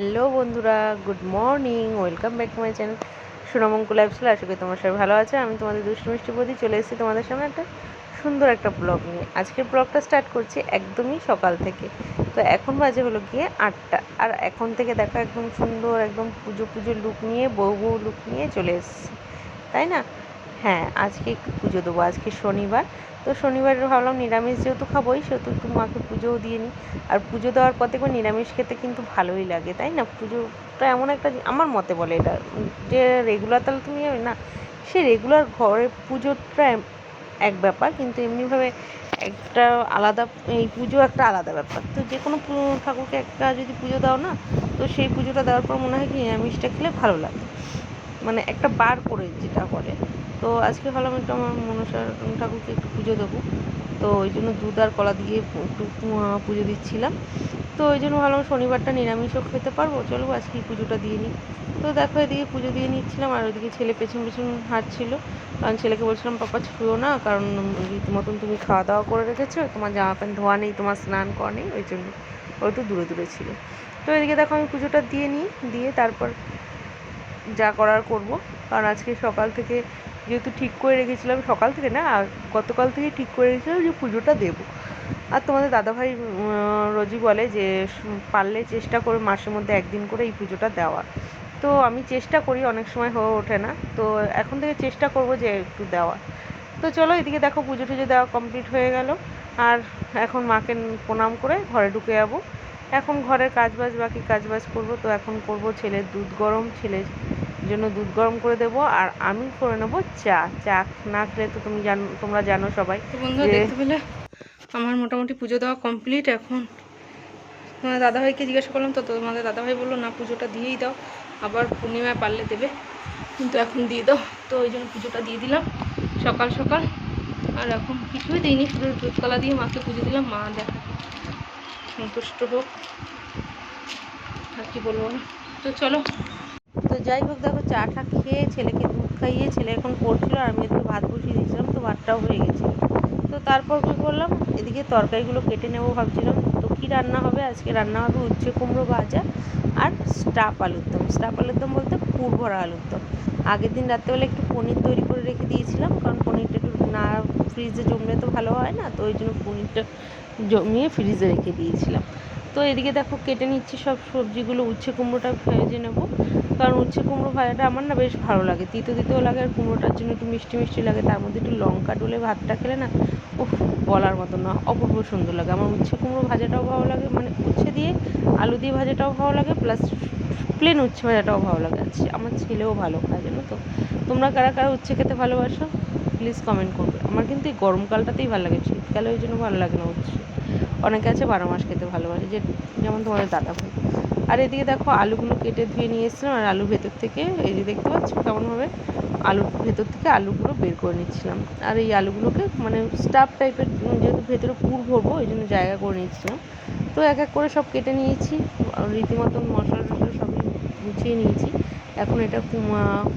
Hello বন্ধুরা, good morning, welcome back to my channel সোনামঙ্কুল lifestyle. আশা করি তোমার সবাই ভালো আছে। আমি তোমাদের দুষ্টু মিষ্টি বদি, চলে এসেছি তোমাদের সামনে একটা সুন্দর একটা ব্লগ নিয়ে। আজকের ব্লগটা স্টার্ট করছি একদমই সকাল থেকে। তো এখন বাজে হলো গিয়ে আটটা। আর এখন থেকে দেখো একদম সুন্দর, একদম পুজো পুজো লুক নিয়ে, বউ বউ লুক নিয়ে চলে এসেছি। তাই না? হ্যাঁ আজকে পুজো দেবো, আজকে শনিবার। তো শনিবারে ভাবলাম নিরামিষ যেহেতু খাবোই, সেহেতু একটু মাকে পুজোও দিয়ে নিই। আর পুজো দেওয়ার পর দেখবে নিরামিষ খেতে কিন্তু ভালোই লাগে, তাই না? পুজোটা এমন একটা আমার মতে বলে এটা। যে রেগুলার তাহলে তুমি না, সে রেগুলার ঘরে পুজোটা এক ব্যাপার, কিন্তু এমনিভাবে একটা আলাদা, এই পুজো একটা আলাদা ব্যাপার। তো যে কোনো ঠাকুরকে একটা যদি পুজো দাও না, তো সেই পুজোটা দেওয়ার পর মনে হয় কি নিরামিষটা খেলে ভালো লাগে। মানে একটা বার করে যেটা করে। তো আজকে ভাবলাম একটু আমার মনসা ঠাকুরকে একটু পুজো দেবো। তো ওই জন্য দুধ আর কলা দিয়ে একটু পুজো দিচ্ছিলাম। তো ওই জন্য ভাবলাম শনিবারটা নিরামিষও খেতে পারব। চলো আজকে পুজোটা দিয়ে নিই। তো দেখো এদিকে পুজো দিয়ে নিচ্ছিলাম আর ওইদিকে ছেলে পেছন পেছন হাঁটছিল। কারণ ছেলেকে বলছিলাম, পাপা, ছুঁয়ো না, কারণ রীতিমতন তুমি খাওয়া দাওয়া করে রেখেছো, তোমার জামা প্যান্ট ধোয়া নেই, তোমার স্নান করা নেই, ওই জন্য ও একটু দূরে দূরে ছিল। তো এদিকে দেখো আমি পুজোটা দিয়ে নিই, দিয়ে তারপর যা করার করব। কারণ আজকে সকাল থেকে যেহেতু ঠিক করে রেখেছিলাম সকাল থেকে না গতকাল থেকে ঠিক করে রেখেছিলাম যে পুজোটা দেবো। আর তোমাদের দাদাভাই রোজই বলে যে পারলে চেষ্টা করে মাসের মধ্যে একদিন করে এই পুজোটা দেওয়ার। তো আমি চেষ্টা করি, অনেক সময় হয়ে ওঠে না। তো এখন থেকে চেষ্টা করব যে একটু দেওয়ার। তো চলো এদিকে দেখো পুজো টুজো দেওয়া কমপ্লিট হয়ে গেল। আর এখন মাকে প্রণাম করে ঘরে ঢুকে যাব। এখন ঘরের কাজবাজ, বাকি কাজবাজ করব। তো এখন করব ছেলের দুধ গরম, ছেলের জন্য দুধ গরম করে দেব আর আমি করে নেব চা। চা না খেলে তো তুমি জানো তোমরা জানো সবাই তো বন্ধুরা দেখতে পেলে আমার মোটামুটি পুজো দেওয়া কমপ্লিট এখন। তোমাদের দাদাভাইকে জিজ্ঞাসা করলাম তো তোমাদের দাদাভাই বলল না পুজোটা দিয়েই দাও আবার পূর্ণিমায় পারলে দেবে কিন্তু এখন দিয়ে দাও। তো ওই জন্য পুজোটা দিয়ে দিলাম সকাল সকাল। আর এখন কিছুই দিইনি শুধু দুধকলা দিয়ে মাকে পুজো দিলাম। মা দেখা সন্তুষ্ট হোক আর কি বলব না। তো চলো যাই হোক, দেখো চাটা খেয়ে ছেলেকে দুধ খাইয়ে ছেলে এখন পড়ছিল আর আমি এদিকে ভাত বসিয়ে দিয়েছিলাম, তো ভাতটাও হয়ে গেছে। তো তারপর কী করলাম? এদিকে তরকারিগুলো কেটে নেব ভাবছিলাম। তো কী রান্না হবে? আজকে রান্না হবে উচ্ছে কুমড়ো ভাজা আর স্টাফ আলুর দম। স্টাফ আলুর দম বলতে পুর ভরা আলুর দম। আগের দিন রাত্রেবেলা একটু পনির তৈরি করে রেখে দিয়েছিলাম, কারণ পনিরটা একটু না ফ্রিজে জমলে তো ভালো হয় না, তো ওই জন্য পনিরটা জমিয়ে ফ্রিজে রেখে দিয়েছিলাম। তো এদিকে দেখো কেটে নিচ্ছি সব সবজিগুলো, উচ্ছে কুমড়োটা ভেজে নেব। কারণ উচ্ছে কুমড়ো ভাজাটা আমার না বেশ ভালো লাগে। তিতো তিতেও লাগে আর কুমড়োটার জন্য একটু মিষ্টি মিষ্টি লাগে। তার মধ্যে একটু লঙ্কা ডলে ভাতটা খেলে না, উফ, বলার মতো না, অপূর্ব সুন্দর লাগে। আমার উচ্ছে কুমড়ো ভাজাটাও ভালো লাগে মানে উচ্ছে দিয়ে আলু দিয়ে ভাজাটাও ভালো লাগে, প্লাস প্লেন উচ্ছে ভাজাটাও ভালো লাগে। আর আমার ছেলেও ভালো খায় জানো তো। তোমরা কারা কারা উচ্ছে খেতে ভালোবাসো? প্লিজ কমেন্ট করবে। আমার কিন্তু এই গরমকালটাতেই ভালো লাগে, শীতকালে ওই জন্য ভালো লাগে না উচ্ছে। অনেকে আছে বারো মাস খেতে ভালোবাসে, যে যেমন তোমাদের দাদা ভাই। আর এদিকে দেখো আলুগুলো কেটে ধুয়ে নিয়ে এসেছিলাম, আর আলু ভেতর থেকে, এই যে দেখতে পাচ্ছ কেমনভাবে আলুর ভেতর থেকে আলুগুলো বের করে নিচ্ছিলাম। আর এই আলুগুলোকে মানে স্টাফ টাইপের যেহেতু ভেতরে পুর ভরবো ওই জন্য জায়গা করে নিচ্ছিলাম। তো এক এক করে সব কেটে নিয়েছি রীতিমতন মশলা টশলা সবই গুছিয়ে নিয়েছি। এখন এটা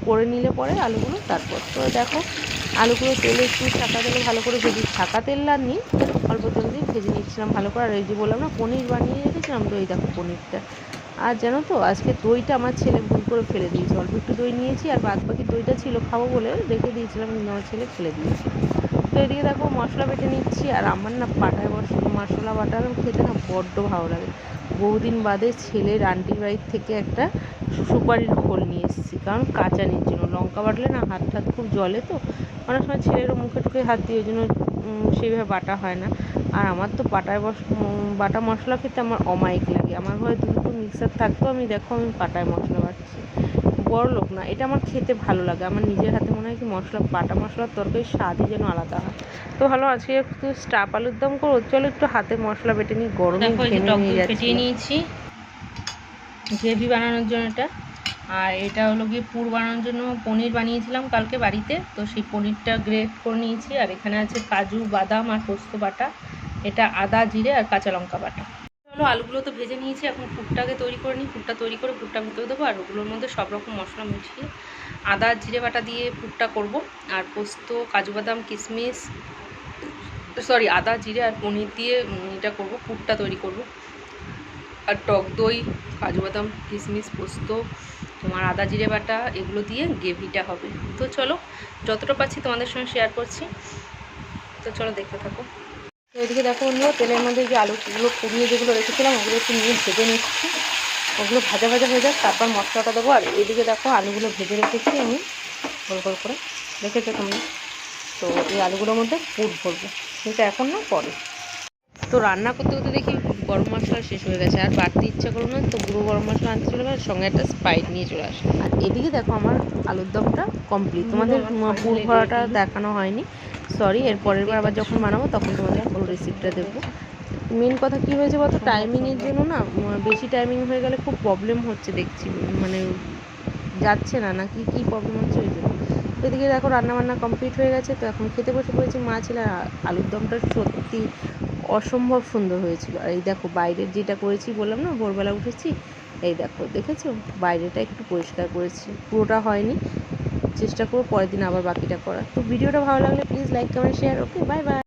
করে নিলে পরে আলুগুলো তারপর। তো দেখো, আলুগুলো তেলে একটু ছাকা তেলে ভালো করে ভেজে ছাকা তেল আর নিই, অল্প তেল দিয়ে ভেজে নিচ্ছিলাম ভালো করে। আর এই যে বললাম না, পনির বানিয়ে রেখেছিলাম, তো এই দেখো পনিরটা। আর জানো তো, আজকে দইটা আমার ছেলে ভুল করে ফেলে দিয়েছে। অল্প একটু দই নিয়েছি আর বাদ বাকি দইটা ছিল খাব বলে রেখে দিয়েছিলাম, কিন্তু আমার ছেলে ফেলে দিয়েছে। তো এদিকে দেখো মশলা বেটে নিচ্ছি, আর আমার না বস- মশলা বাটা খেতে না বড্ড ভালো লাগে। বহুদিন বাদে ছেলের আন্টির বাড়ির থেকে একটা সুপারির খোল নিয়ে এসেছি। কারণ কাঁচা নির জন্য। লঙ্কা বাটলে না হাত টাত খুব জলে তো। অনেক সময় ছেলেরও মুখে টুকে হাত দিয়ে ওই জন্য সেইভাবে বাটা হয় না। আর আমার তো পাটায় বস বাটা মশলা খেতে আমার অমায়িক লাগে। আমার ঘরে দুটো মিক্সার থাকতো, আমি দেখো আমি পাটায় মশলা বাটছি। বড় লোক না এটা আমার খেতে ভালো লাগে। আমার নিজের হাতে মনে হয় কি মশলা বাটা মশলার তরকারির স্বাদই যেন আলাদা হয়। তো ভালো আজকে একটু স্টাফ আলুর দম করো চলো একটু হাতে মশলা বেটে নিই গরমে ফেটিয়ে নিয়েছি। গ্রেভি বানানোর জন্য এটা। আর এটা হলো গিয়ে পুর বানানোর জন্য পনির বানিয়েছিলাম কালকে বাড়িতে। তো সেই পনিরটা গ্রেট করে নিয়েছি। আর এখানে আছে কাজু বাদাম আর পোস্ত বাটা। এটা আদা জিরে আর কাঁচা লঙ্কা বাটা। হলো, আলুগুলো তো ভেজে নিয়েছি, এখন পুরটাকে তৈরি করে নিই। পুরটা তৈরি করে পুরটা ভেতরে দেবো, আর ওগুলোর মধ্যে সব রকম মশলা মিশিয়ে আদা, জিরে বাটা দিয়ে পুরটা করব। আর পোস্ত, কাজু বাদাম, কিশমিশ, সরি, আদা, জিরে আর পনির দিয়ে এটা করব, পুরটা তৈরি করব। আর টক দই, কাজু বাদাম, কিশমিশ, পোস্ত, তোমার আদা, জিরে বাটা, এগুলো দিয়ে গ্রেভিটা হবে। তো চলো, যতটা পাচ্ছি তোমাদের সঙ্গে শেয়ার করছি। তো চলো, দেখতে থাকো। তো এদিকে দেখো বন্ধুরা তেলের মধ্যে যে আলুগুলো পুড়িয়ে যেগুলো রেখেছিলাম ওগুলো একটু নিয়ে ভেজে নিচ্ছি। ওগুলো ভাজা ভাজা হয়ে যাক তারপর মশলাটা দেবো। আর এদিকে দেখো আলুগুলো ভেজে রেখেছি আমি গোল গোল করে। দেখেছ তোমরা? তো এই আলুগুলোর মধ্যে পুর ভরবো। কিন্তু এখন না পরে। তো রান্না করতে করতে দেখি গরম মশলা শেষ হয়ে গেছে। আর বাড়তে ইচ্ছা করো না তো গুঁড়ো গরম মশলা আনতে চলে গেছে সঙ্গে একটা স্পাইট নিয়ে চলে আসে আর এদিকে দেখো আমার আলুর দমটা কমপ্লিট তোমাদের পুর ভরাটা দেখানো হয়নি। সরি এর পরের বার আবার যখন বানাবো তখন তোমাদের পুরো রেসিপিটা দেবো। মেন কথা কি হয়েছে বলতো? টাইমিংয়ের জন্য না বেশি টাইমিং হয়ে গেলে খুব প্রবলেম হচ্ছে দেখছি মানে যাচ্ছে না নাকি কি প্রবলেম হচ্ছে ওই জন্য। এদিকে দেখো রান্না বান্না কমপ্লিট হয়ে গেছে, তো এখন খেতে বসে পড়েছি মা ছিল আলুর দমটা সত্যি অসম্ভব সুন্দর হয়েছিল। আর এই দেখো বাইরের যেটা করেছি বললাম না, ভোরবেলা উঠেছি, এই দেখো, দেখেছ? বাইরেটা একটু পরিষ্কার করেছি, পুরোটা হয়নি। চেষ্টা করব, পরের দিন আবার বাকিটা করার। তো ভিডিওটা ভালো লাগলে please like comment share okay bye bye